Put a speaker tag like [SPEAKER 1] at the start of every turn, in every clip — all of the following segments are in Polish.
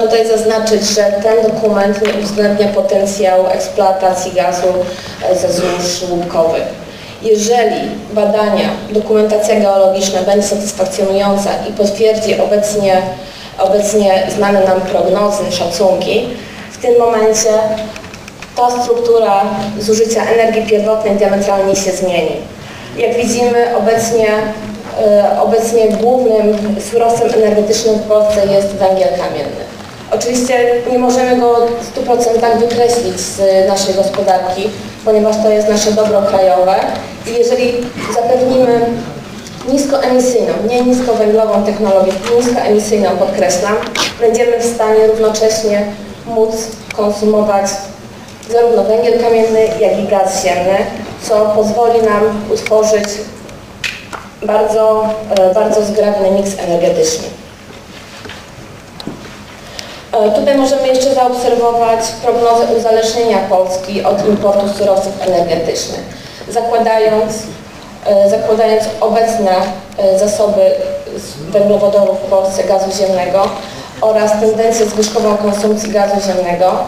[SPEAKER 1] tutaj zaznaczyć, że ten dokument nie uwzględnia potencjału eksploatacji gazu e, ze złóż łupkowych. Jeżeli badania, dokumentacja geologiczna będzie satysfakcjonująca i potwierdzi obecnie, obecnie znane nam prognozy, szacunki, w tym momencie ta struktura zużycia energii pierwotnej diametralnie się zmieni. Jak widzimy obecnie, e, obecnie głównym surowcem energetycznym w Polsce jest węgiel kamienny. Oczywiście nie możemy go w 100% wykreślić z naszej gospodarki, ponieważ to jest nasze dobro krajowe i jeżeli zapewnimy niskoemisyjną, nie niskowęglową technologię, niskoemisyjną podkreślam, będziemy w stanie równocześnie móc konsumować zarówno węgiel kamienny, jak i gaz ziemny, co pozwoli nam utworzyć bardzo, e, bardzo zgrabny miks energetyczny. E, tutaj możemy jeszcze zaobserwować prognozę uzależnienia Polski od importu surowców energetycznych, zakładając, e, zakładając obecne zasoby węglowodorów w Polsce gazu ziemnego oraz tendencję zwyżkową konsumpcji gazu ziemnego,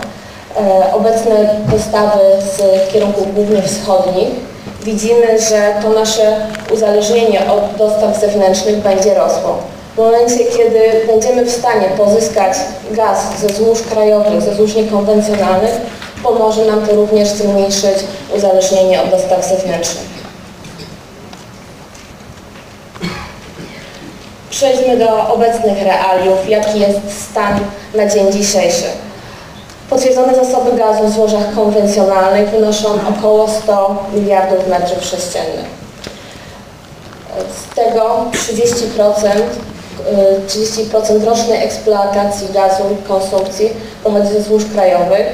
[SPEAKER 1] E, obecne dostawy z kierunków głównie wschodnich, widzimy, że to nasze uzależnienie od dostaw zewnętrznych będzie rosło. W momencie, kiedy będziemy w stanie pozyskać gaz ze złóż krajowych, ze złóż niekonwencjonalnych, pomoże nam to również zmniejszyć uzależnienie od dostaw zewnętrznych. Przejdźmy do obecnych realiów, jaki jest stan na dzień dzisiejszy. Potwierdzone zasoby gazu w złożach konwencjonalnych wynoszą około 100 miliardów metrów sześciennych. Z tego 30%, 30% y, rocznej eksploatacji gazu konsumpcji pochodzi ze złóż krajowych,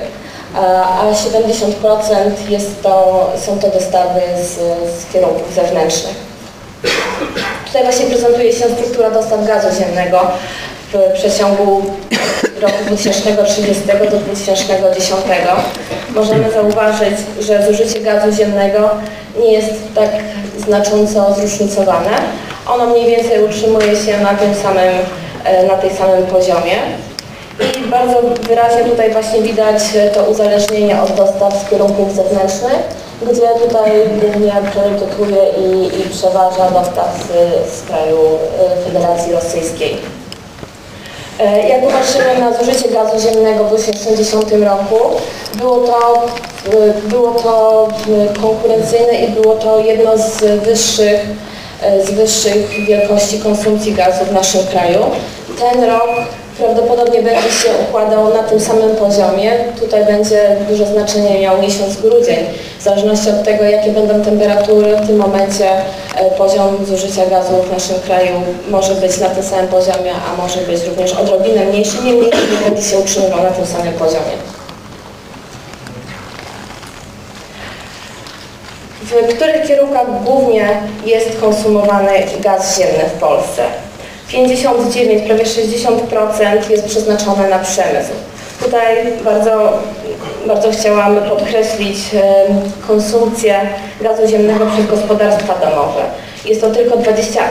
[SPEAKER 1] a 70% jest to, są to dostawy z, z kierunków zewnętrznych. Tutaj właśnie prezentuje się struktura dostaw gazu ziemnego w przeciągu roku 2030 do 2010 możemy zauważyć, że zużycie gazu ziemnego nie jest tak znacząco zróżnicowane. Ono mniej więcej utrzymuje się na tym samym, e, na tej samym poziomie. I bardzo wyraźnie tutaj właśnie widać to uzależnienie od dostaw z kierunków zewnętrznych, gdzie tutaj głównie priorytetuje i, i przeważa dostaw z, z kraju e, Federacji Rosyjskiej. E, jak popatrzymy na zużycie gazu ziemnego w 1980 roku, było to, e, było to e, konkurencyjne i było to jedno z wyższych, z wyższych wielkości konsumpcji gazu w naszym kraju. Ten rok prawdopodobnie będzie się układał na tym samym poziomie. Tutaj będzie duże znaczenie miał miesiąc grudzień. W zależności od tego, jakie będą temperatury, w tym momencie e, poziom zużycia gazu w naszym kraju może być na tym samym poziomie, a może być również odrobinę mniejszy, niemniej będzie się utrzymywał na tym samym poziomie. W których kierunkach głównie jest konsumowany gaz ziemny w Polsce? 59, prawie 60% jest przeznaczone na przemysł. Tutaj bardzo, bardzo chciałam podkreślić konsumpcję gazu ziemnego przez gospodarstwa domowe. Jest to tylko 28%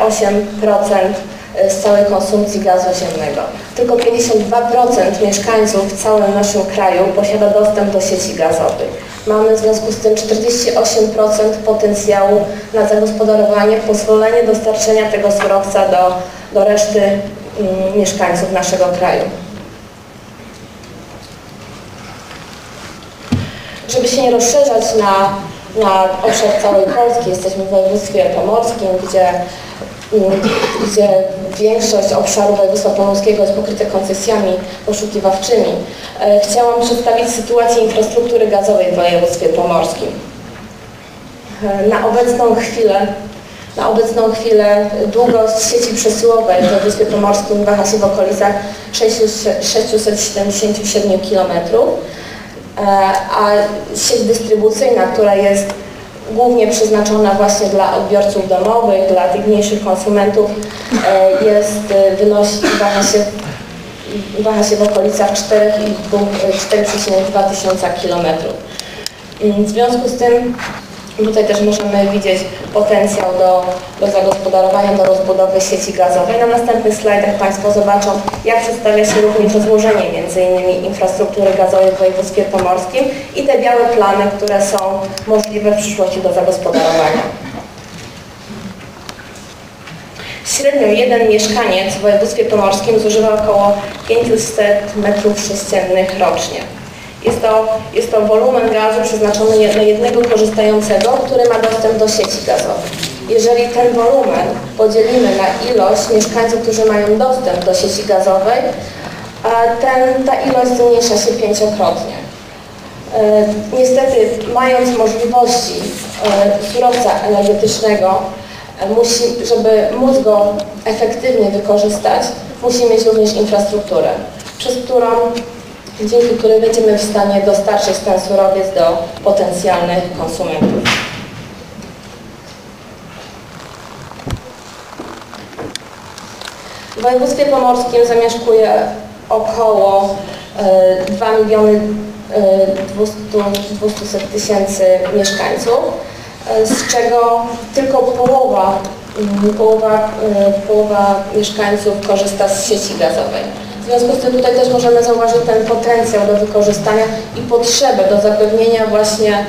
[SPEAKER 1] e, z całej konsumpcji gazu ziemnego. Tylko 52% mieszkańców w całym naszym kraju posiada dostęp do sieci gazowych. Mamy w związku z tym 48% potencjału na zagospodarowanie, pozwolenie dostarczenia tego surowca do do reszty mm, mieszkańców naszego kraju. Żeby się nie rozszerzać na, na obszar całej Polski, jesteśmy w województwie pomorskim, gdzie, gdzie większość obszaru województwa pomorskiego jest pokryte koncesjami poszukiwawczymi. E, chciałam przedstawić sytuację infrastruktury gazowej w województwie pomorskim. E, na obecną chwilę na obecną chwilę długość sieci przesyłowej w Wyspie Pomorskim waha się w okolicach 677 km, a sieć dystrybucyjna, która jest głównie przeznaczona właśnie dla odbiorców domowych, dla tych mniejszych konsumentów, e, jest, e, wynosi, waha się, waha się w okolicach 4,2 tysiąca km. W związku z tym Tutaj też możemy widzieć potencjał do, do zagospodarowania, do rozbudowy sieci gazowej. Na następnych slajdach Państwo zobaczą, jak przedstawia się również rozłożenie m.in. infrastruktury gazowej w województwie pomorskim i te białe plany, które są możliwe w przyszłości do zagospodarowania. Średnio jeden mieszkaniec w województwie pomorskim zużywa około 500 m3 rocznie. Jest to, jest to wolumen gazu przeznaczony na jednego korzystającego, który ma dostęp do sieci gazowej. Jeżeli ten wolumen podzielimy na ilość mieszkańców, którzy mają dostęp do sieci gazowej, ten, ta ilość zmniejsza się pięciokrotnie. E, niestety, mając możliwości e, surowca energetycznego, e, musi, żeby móc go efektywnie wykorzystać, musi mieć również infrastrukturę, przez którą dzięki której będziemy w stanie dostarczyć ten surowiec do potencjalnych konsumentów. W województwie pomorskim zamieszkuje około 2 e, miliony 200 e, tysięcy mieszkańców, e, z czego tylko połowa, mm, połowa, połowa mieszkańców korzysta z sieci gazowej. W związku z tym tutaj też możemy zauważyć ten potencjał do wykorzystania i potrzebę do zapewnienia właśnie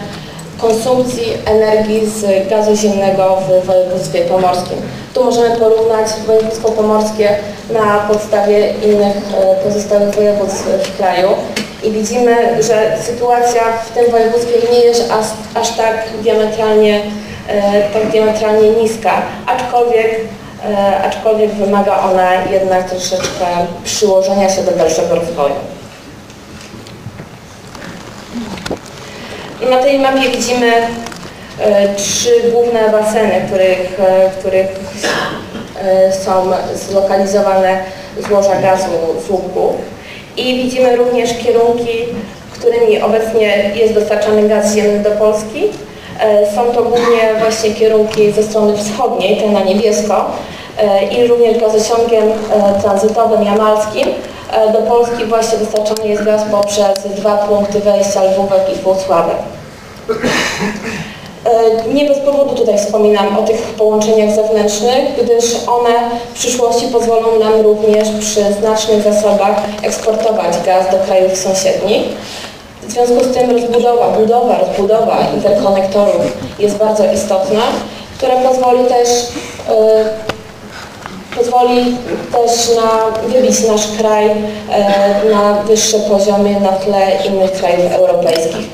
[SPEAKER 1] konsumpcji energii z gazu ziemnego w województwie pomorskim. Tu możemy porównać województwo pomorskie na podstawie innych e, pozostałych województw w kraju i widzimy, że sytuacja w tym województwie nie jest aż, aż tak diametralnie e, tak diametralnie niska, aczkolwiek aczkolwiek wymaga ona jednak troszeczkę przyłożenia się do dalszego rozwoju. Na tej mapie widzimy e, trzy główne baseny, których, e, których są zlokalizowane złoża gazu z łupków i widzimy również kierunki, którymi obecnie jest dostarczany gaz ziemny do Polski E, są to głównie właśnie kierunki ze strony wschodniej, ten na niebiesko e, i również gazociągiem e, tranzytowym jamalskim. Do Polski właśnie dostarczany jest gaz poprzez dwa punkty wejścia Lwówek i Włocławek. Nie bez powodu tutaj wspominam o tych połączeniach zewnętrznych, gdyż one w przyszłości pozwolą nam również przy znacznych zasobach eksportować gaz do krajów sąsiednich. W związku z tym rozbudowa, budowa, rozbudowa interkonektorów jest bardzo istotna, która pozwoli też yy, pozwoli też na wybić nasz kraj yy, na wyższe poziomy na tle innych krajów europejskich.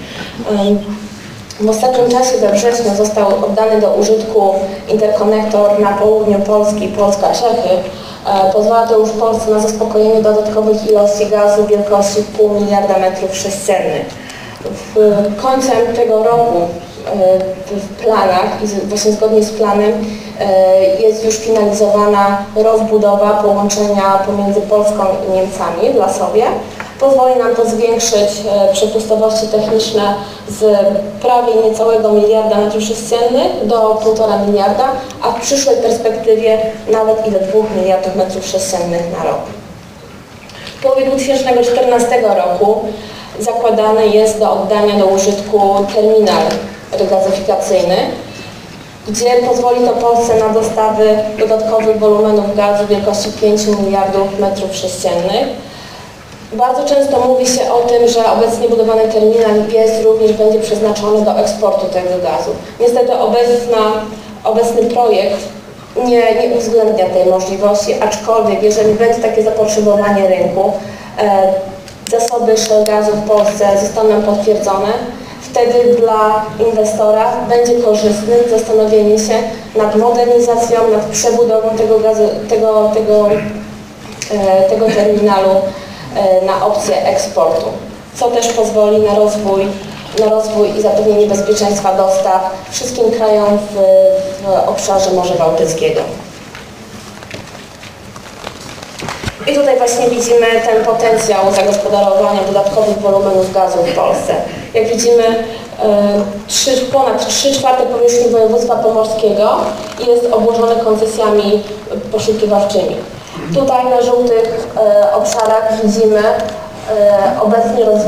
[SPEAKER 1] W ostatnim czasie we wrześniu został oddany do użytku interkonektor na południu Polski, Polska-Czechy, E, pozwala to już Polsce na zaspokojenie dodatkowych ilości gazu wielkości pół miliarda metrów sześciennych. W końcem tego roku e, w planach i właśnie zgodnie z planem e, jest już finalizowana rozbudowa połączenia pomiędzy Polską i Niemcami w Lasowie. Pozwoli nam to zwiększyć przepustowości techniczne z prawie niecałego miliarda metrów sześciennych do 1,5 miliarda, a w przyszłej perspektywie nawet i do 2 miliardów metrów sześciennych na rok. W połowie 2014 roku zakładany jest do oddania do użytku terminal regazyfikacyjny, gdzie pozwoli to Polsce na dostawy dodatkowych wolumenów gazu wielkości 5 miliardów metrów sześciennych bardzo często mówi się o tym, że obecnie budowany terminal jest również będzie przeznaczony do eksportu tego gazu. Niestety obecna, obecny projekt nie, nie uwzględnia tej możliwości, aczkolwiek jeżeli będzie takie zapotrzebowanie rynku, e, zasoby shell gazu w Polsce zostaną potwierdzone, wtedy dla inwestora będzie korzystne zastanowienie się nad modernizacją, nad przebudową tego, gazu, tego, tego, e, tego terminalu na opcję eksportu, co też pozwoli na rozwój, na rozwój i zapewnienie bezpieczeństwa dostaw wszystkim krajom w, w obszarze Morza Bałtyckiego. I tutaj właśnie widzimy ten potencjał zagospodarowania dodatkowych wolumenów gazu w Polsce. Jak widzimy, 3, e, ponad 3 czwarte powierzchni województwa pomorskiego jest obłożone koncesjami poszukiwawczymi. Tutaj na żółtych e, obszarach widzimy e, obecnie roz,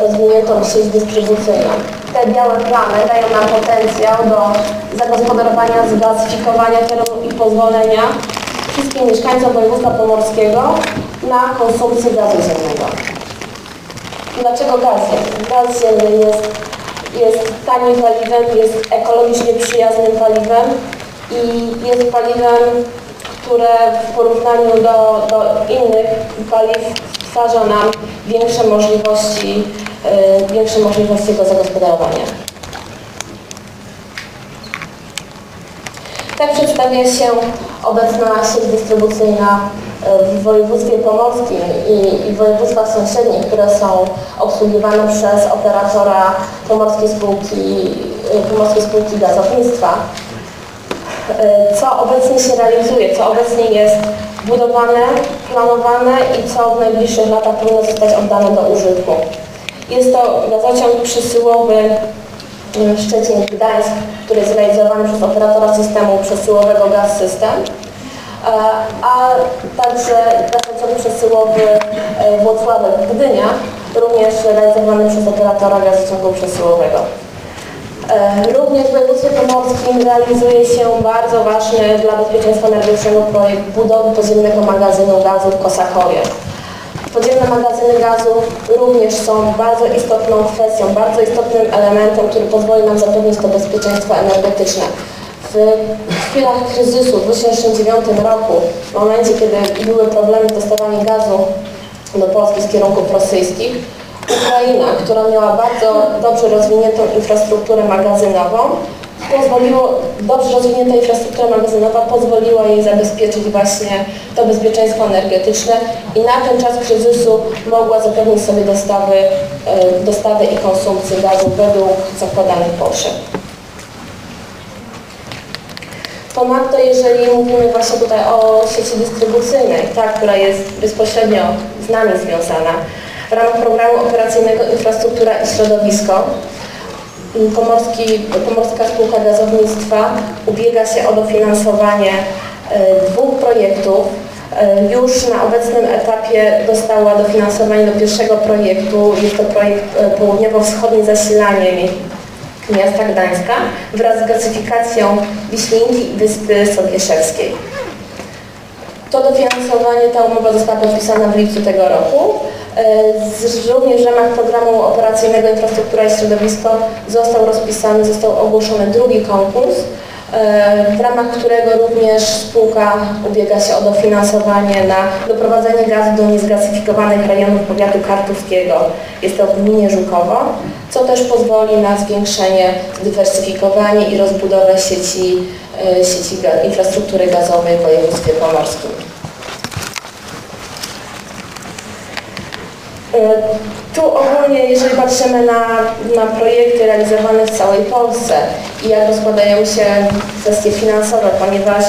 [SPEAKER 1] rozwiniętą sieć dystrybucyjną. Te białe plamy dają nam potencjał do zagospodarowania, zgazyfikowania terenu i pozwolenia wszystkim mieszkańcom województwa pomorskiego na konsumpcję gazu ziemnego. Dlaczego gaz ziemny? Gaz ziemny jest, jest tanim paliwem, jest ekologicznie przyjaznym paliwem i jest paliwem, które w porównaniu do, do innych paliw stwarza nam większe możliwości, yy, większe możliwości jego zagospodarowania. Tak przedstawia się obecna sieć dystrybucyjna w województwie pomorskim i, i sąsiednich, które są obsługiwane przez operatora Pomorskiej Spółki, Pomorskiej Spółki Gazownictwa. Co obecnie się realizuje, co obecnie jest budowane, planowane i co w najbliższych latach powinno zostać oddane do użytku. Jest to gazociąg przesyłowy Szczecin-Gdańsk, który jest realizowany przez operatora systemu przesyłowego Gaz System, a także gazociąg przesyłowy Włocławek-Gdynia, również realizowany przez operatora gazociągu przesyłowego. Również w województwie pomorskim realizuje się bardzo ważny dla bezpieczeństwa energetycznego projekt budowy podziemnego magazynu gazu w Kosakowie. Podziemne magazyny gazu również są bardzo istotną kwestią, bardzo istotnym elementem, który pozwoli nam zapewnić to bezpieczeństwo energetyczne. W chwilach kryzysu w 2009 roku, w momencie kiedy były problemy z dostawaniem gazu do Polski z kierunków rosyjskich, Ukraina, która miała bardzo dobrze rozwiniętą infrastrukturę magazynową, pozwoliło, dobrze rozwinięta infrastruktura magazynowa pozwoliła jej zabezpieczyć właśnie to bezpieczeństwo energetyczne i na ten czas kryzysu mogła zapewnić sobie dostawy, e, dostawy i konsumpcję gazu według zakładanych potrzeb. Ponadto jeżeli mówimy właśnie tutaj o sieci dystrybucyjnej, ta, która jest bezpośrednio z nami związana, w ramach programu operacyjnego Infrastruktura i Środowisko Pomorski, Pomorska Spółka Gazownictwa ubiega się o dofinansowanie e, dwóch projektów. E, już na obecnym etapie dostała dofinansowanie do pierwszego projektu. Jest to projekt e, południowo-wschodnie zasilanie miasta Gdańska wraz z gazyfikacją Wiślinki i Wyspy Sobieszewskiej. To dofinansowanie, ta umowa została podpisana w lipcu tego roku. E, również w ramach programu operacyjnego Infrastruktura i Środowisko został rozpisany, został ogłoszony drugi konkurs, e, w ramach którego również spółka ubiega się o dofinansowanie na doprowadzenie gazu do niezgazyfikowanych rejonów powiatu kartuskiego. Jest to w gminie Żukowo, co też pozwoli na zwiększenie, zdywersyfikowanie i rozbudowę sieci, e, sieci infrastruktury gazowej w województwie pomorskim. Tu ogólnie, jeżeli patrzymy na, na projekty realizowane w całej Polsce i jak rozkładają się kwestie finansowe, ponieważ,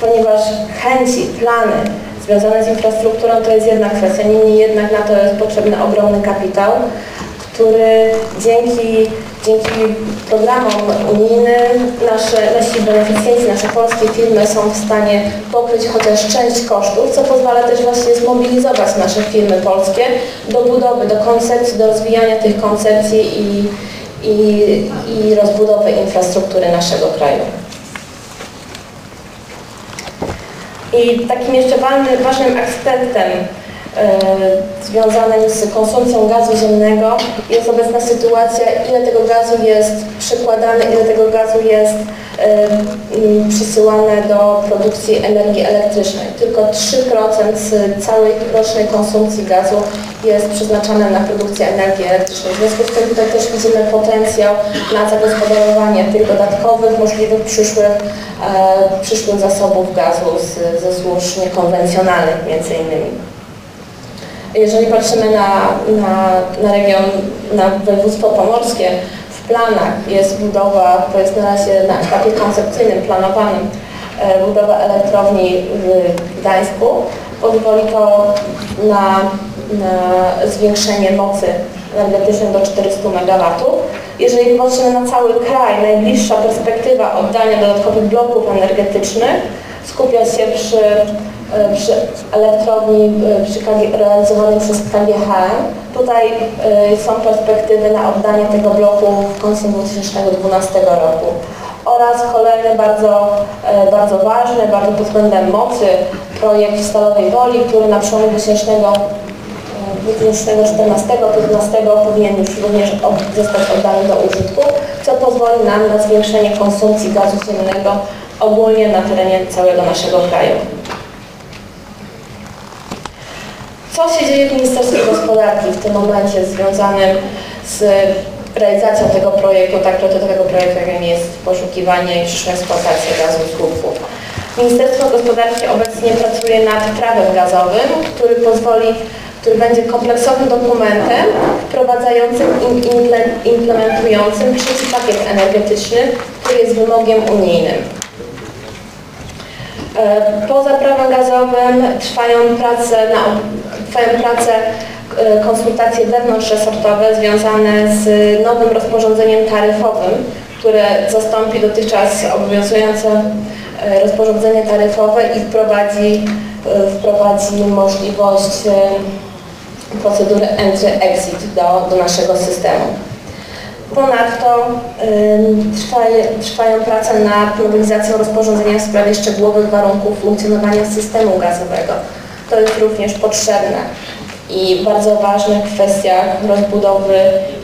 [SPEAKER 1] ponieważ chęci, plany związane z infrastrukturą to jest jedna kwestia, niemniej jednak na to jest potrzebny ogromny kapitał, który dzięki, dzięki programom unijnym nasze, nasi beneficjenci, nasze polskie firmy są w stanie pokryć chociaż część kosztów, co pozwala też właśnie zmobilizować nasze firmy polskie do budowy, do koncepcji, do rozwijania tych koncepcji i, i, i rozbudowy infrastruktury naszego kraju. I takim jeszcze ważnym aspektem związanym z konsumpcją gazu ziemnego jest obecna sytuacja, ile tego gazu jest przekładane, ile tego gazu jest e, przysyłane do produkcji energii elektrycznej. Tylko 3% z całej rocznej konsumpcji gazu jest przeznaczane na produkcję energii elektrycznej. W związku z tym tutaj też widzimy potencjał na zagospodarowanie tych dodatkowych, możliwych przyszłych, e, przyszłych zasobów gazu ze złóż niekonwencjonalnych między innymi. Jeżeli patrzymy na, na, na region, na województwo pomorskie, w planach jest budowa, to jest na razie na etapie koncepcyjnym, planowanym, e, budowa elektrowni w Gdańsku. Pozwoli to na, na zwiększenie mocy energetycznej do 400 MW. Jeżeli patrzymy na cały kraj, najbliższa perspektywa oddania dodatkowych bloków energetycznych skupia się przy, przy elektrowni e, przy KG, realizowanej przez KGHM. Tutaj e, są perspektywy na oddanie tego bloku w końcu 2012 roku. Oraz kolejny bardzo, bardzo ważny, bardzo pod względem mocy projekt w Stalowej Woli, który na przełomie 2000 2014-2015 powinien już również zostać oddany do użytku, co pozwoli nam na zwiększenie konsumpcji gazu ziemnego ogólnie na terenie całego naszego kraju. Co się dzieje w Ministerstwie Gospodarki w tym momencie związanym z realizacją tego projektu, tak priorytetowego projektu, jakim jest poszukiwanie i przyszła eksploatacja gazu z łupków. Ministerstwo Gospodarki obecnie pracuje nad prawem gazowym, który pozwoli który będzie kompleksowym dokumentem wprowadzającym i implementującym trzeci pakiet energetyczny, który jest wymogiem unijnym. E, poza prawem gazowym trwają prace, na, trwają prace e, konsultacje wewnątrzresortowe związane z nowym rozporządzeniem taryfowym, które zastąpi dotychczas obowiązujące e, rozporządzenie taryfowe i wprowadzi, wprowadzi możliwość procedury entry-exit do, do naszego systemu. Ponadto trwaje, trwają prace nad nowelizacją rozporządzenia w sprawie szczegółowych warunków funkcjonowania systemu gazowego. To jest również potrzebne. I bardzo ważne w kwestiach rozbudowy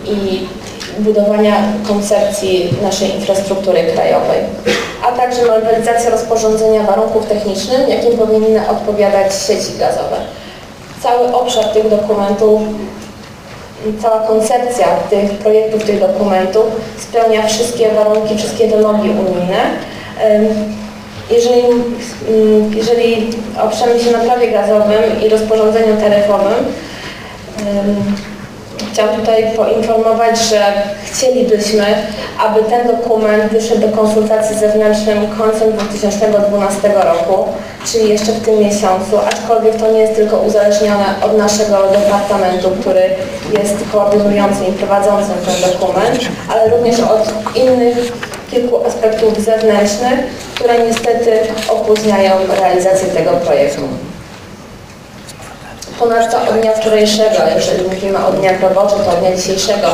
[SPEAKER 1] i budowania koncepcji naszej infrastruktury krajowej, a także nowelizacja rozporządzenia warunków technicznych, jakim powinny odpowiadać sieci gazowe. Cały obszar tych dokumentów, cała koncepcja tych projektów, tych dokumentów spełnia wszystkie warunki, wszystkie wymogi unijne. Jeżeli, jeżeli oprzemy się na prawie gazowym i rozporządzeniu taryfowym, Chciałam tutaj poinformować, że chcielibyśmy, aby ten dokument wyszedł do konsultacji zewnętrznym końcem 2012 roku, czyli jeszcze w tym miesiącu, aczkolwiek to nie jest tylko uzależnione od naszego departamentu, który jest koordynującym i prowadzącym ten dokument, ale również od innych kilku aspektów zewnętrznych, które niestety opóźniają realizację tego projektu. Ponadto od dnia wczorajszego, jeżeli mówimy o dniach roboczych, to od dnia dzisiejszego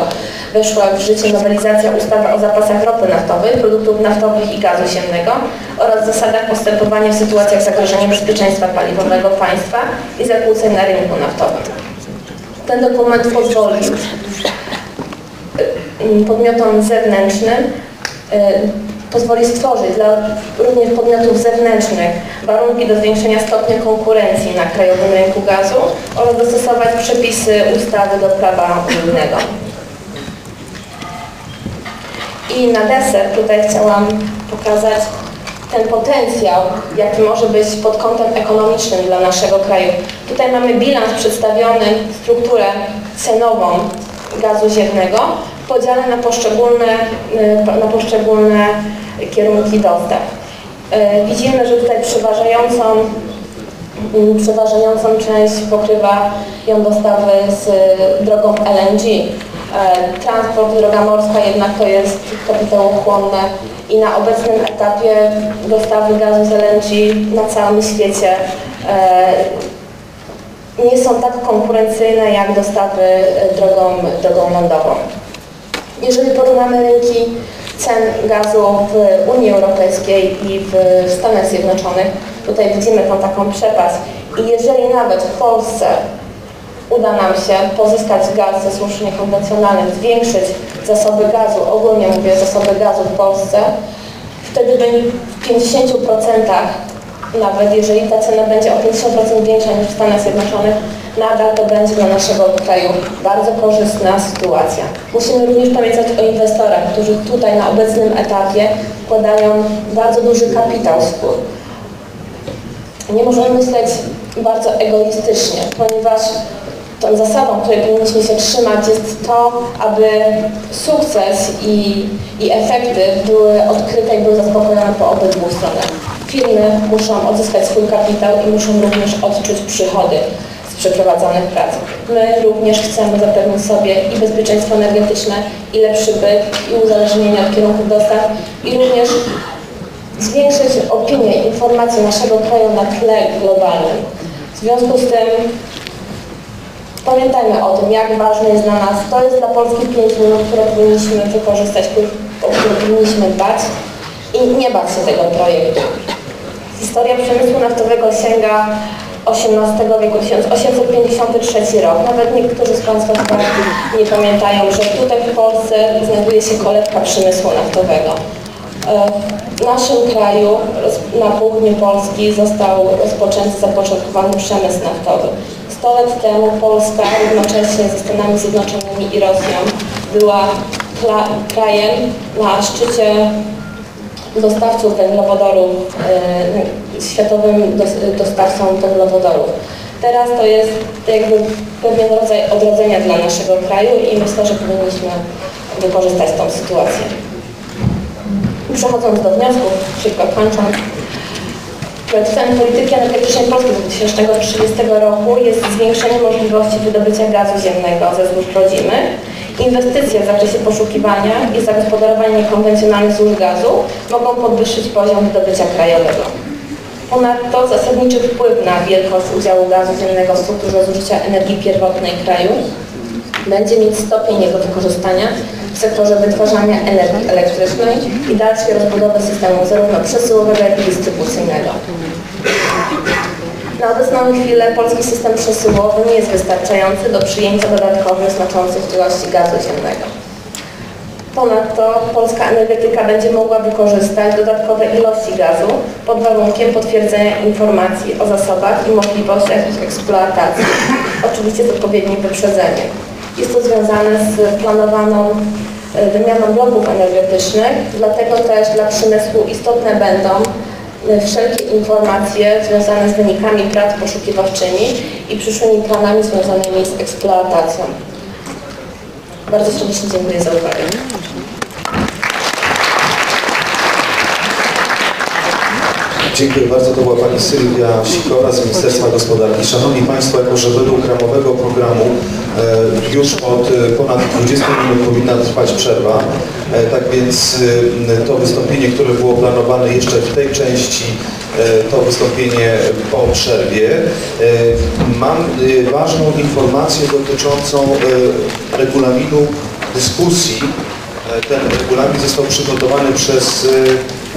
[SPEAKER 1] weszła w życie nowelizacja ustawy o zapasach ropy naftowej, produktów naftowych i gazu ziemnego oraz zasadach postępowania w sytuacjach zagrożenia bezpieczeństwa paliwowego państwa i zakłóceń na rynku naftowym. Ten dokument pozwoli y, podmiotom zewnętrznym pozwoli stworzyć dla również podmiotów zewnętrznych warunki do zwiększenia stopnia konkurencji na krajowym rynku gazu oraz dostosować przepisy ustawy do prawa unijnego. I na deser tutaj chciałam pokazać ten potencjał, jaki może być pod kątem ekonomicznym dla naszego kraju. Tutaj mamy bilans przedstawiony, strukturę cenową gazu ziemnego podziale na poszczególne, na poszczególne kierunki dostaw. E, widzimy, że tutaj przeważającą, mm, przeważającą część pokrywa ją dostawy z drogą LNG. E, transport, droga morska jednak to jest kapitałochłonne i na obecnym etapie dostawy gazu z LNG na całym świecie nie są tak konkurencyjne jak dostawy drogą, drogą lądową. Jeżeli porównamy rynki cen gazu w Unii Europejskiej i w Stanach Zjednoczonych. Tutaj widzimy tą taką przepaść. I jeżeli nawet w Polsce uda nam się pozyskać gaz ze służb niekonwencjonalnych, zwiększyć zasoby gazu, ogólnie mówię zasoby gazu w Polsce, wtedy w 50% nawet jeżeli ta cena będzie o 50% większa niż w Stanach Zjednoczonych, nadal to będzie dla naszego kraju bardzo korzystna sytuacja. Musimy również pamiętać o inwestorach, którzy tutaj na obecnym etapie wkładają bardzo duży kapitał spór. Nie możemy myśleć bardzo egoistycznie, ponieważ tą zasadą, której powinniśmy się trzymać jest to, aby sukces i, i efekty były odkryte i były zaspokojone po obydwu stronach. Firmy muszą odzyskać swój kapitał i muszą również odczuć przychody z przeprowadzonych prac. My również chcemy zapewnić sobie i bezpieczeństwo energetyczne, i lepszy byt, i uzależnienie od kierunków dostaw, i również zwiększyć opinię, informacje naszego kraju na tle globalnym. W związku z tym pamiętajmy o tym, jak ważne jest dla nas. To jest dla Polski 5 minut, które powinniśmy wykorzystać, o które powinniśmy dbać i nie bać się tego projektu. Historia przemysłu naftowego sięga XVIII wieku, 1853 rok. Nawet niektórzy z Państwa nie pamiętają, że tutaj w Polsce znajduje się kolebka przemysłu naftowego. E, w naszym kraju, na południu Polski, został rozpoczęty, zapoczątkowany przemysł naftowy. 100 lat temu Polska równocześnie ze Stanami Zjednoczonymi i Rosją była krajem na szczycie dostawców węglowodorów, e, światowym dostawcą węglowodorów. Teraz to jest jakby pewien rodzaj odrodzenia dla naszego kraju i myślę, że powinniśmy wykorzystać tą sytuację. Przechodząc do wniosków, szybko kończąc. Celem polityki energetycznej Polski do 2030 roku jest zwiększenie możliwości wydobycia gazu ziemnego ze złóż rodzimych, Inwestycje w zakresie poszukiwania i zagospodarowania niekonwencjonalnych złóż gazu mogą podwyższyć poziom wydobycia krajowego. Ponadto zasadniczy wpływ na wielkość udziału gazu ziemnego w strukturze zużycia energii pierwotnej kraju będzie mieć stopień jego wykorzystania w sektorze wytwarzania energii elektrycznej i dalszej rozbudowy systemu zarówno przesyłowego, jak i dystrybucyjnego. Na obecną chwilę polski system przesyłowy nie jest wystarczający do przyjęcia dodatkowych znaczących ilości gazu ziemnego. Ponadto polska energetyka będzie mogła wykorzystać dodatkowe ilości gazu pod warunkiem potwierdzenia informacji o zasobach i możliwościach ich eksploatacji, oczywiście z odpowiednim wyprzedzeniem. Jest to związane z planowaną e, wymianą bloków energetycznych, dlatego też dla przemysłu istotne będą wszelkie informacje związane z wynikami prac poszukiwawczymi i przyszłymi planami związanymi z eksploatacją. Bardzo serdecznie dziękuję za uwagę.
[SPEAKER 2] Dziękuję bardzo. To była Pani Sylwia Sikora z Ministerstwa Gospodarki. Szanowni Państwo, jako że według ramowego programu e, już od e, ponad 20 minut powinna trwać przerwa, e, tak więc to wystąpienie, które było planowane jeszcze w tej części, to wystąpienie po przerwie. Mam ważną informację dotyczącą regulaminu dyskusji. Ten regulamin został przygotowany przez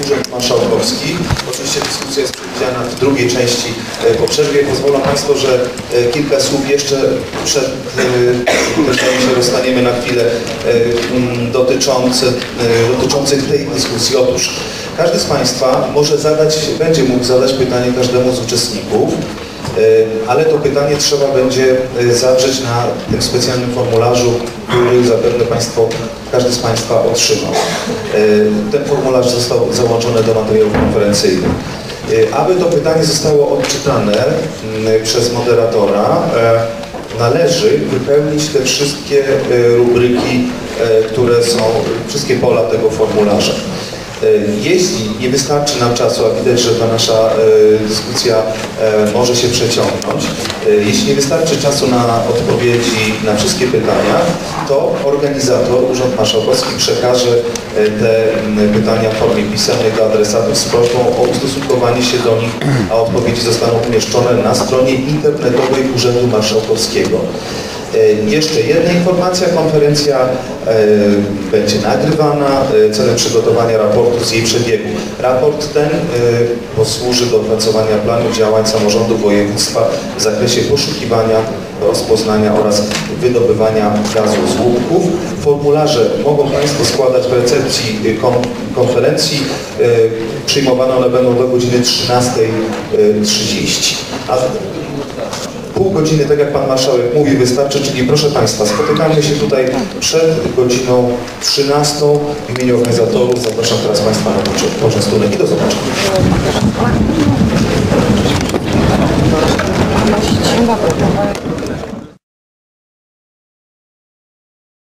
[SPEAKER 2] Urząd Marszałkowski. Oczywiście dyskusja jest przewidziana w drugiej części e, po przerwie. Pozwolą Państwo, że e, kilka słów jeszcze przed e, zanim się rozstaniemy na chwilę dotyczących, dotyczących tej dyskusji. Otóż każdy z Państwa może zadać, będzie mógł zadać pytanie każdemu z uczestników. E, ale to pytanie trzeba będzie e, zawrzeć na tym specjalnym formularzu, który zapewne Państwo, każdy z Państwa otrzymał. E, ten formularz został załączony do materiałów konferencyjnych. Aby to pytanie zostało odczytane mm, przez moderatora, należy wypełnić te wszystkie rubryki, które są, wszystkie pola tego formularza. E, jeśli nie wystarczy nam czasu, a widać, że ta nasza e, dyskusja e, może się przeciągnąć, jeśli nie wystarczy czasu na odpowiedzi na wszystkie pytania, to organizator, Urząd Marszałkowski przekaże te pytania w formie pisemnej do adresatów z prośbą o ustosunkowanie się do nich, a odpowiedzi zostaną umieszczone na stronie internetowej Urzędu Marszałkowskiego. E, jeszcze jedna informacja, konferencja e, będzie nagrywana e, celem przygotowania raportu z jej przebiegu. Raport ten posłuży do opracowania planu działań samorządu województwa w zakresie poszukiwania, rozpoznania oraz wydobywania gazu z łupków. Formularze mogą Państwo składać w recepcji konferencji. Przyjmowane one będą do godziny 13.30 pół godziny, tak jak Pan Marszałek mówi, wystarczy, czyli proszę Państwa, spotykamy się tutaj przed godziną 13 w imieniu organizatorów. Zapraszam teraz Państwa na poczęstunek i do zobaczenia. Dzień dobry.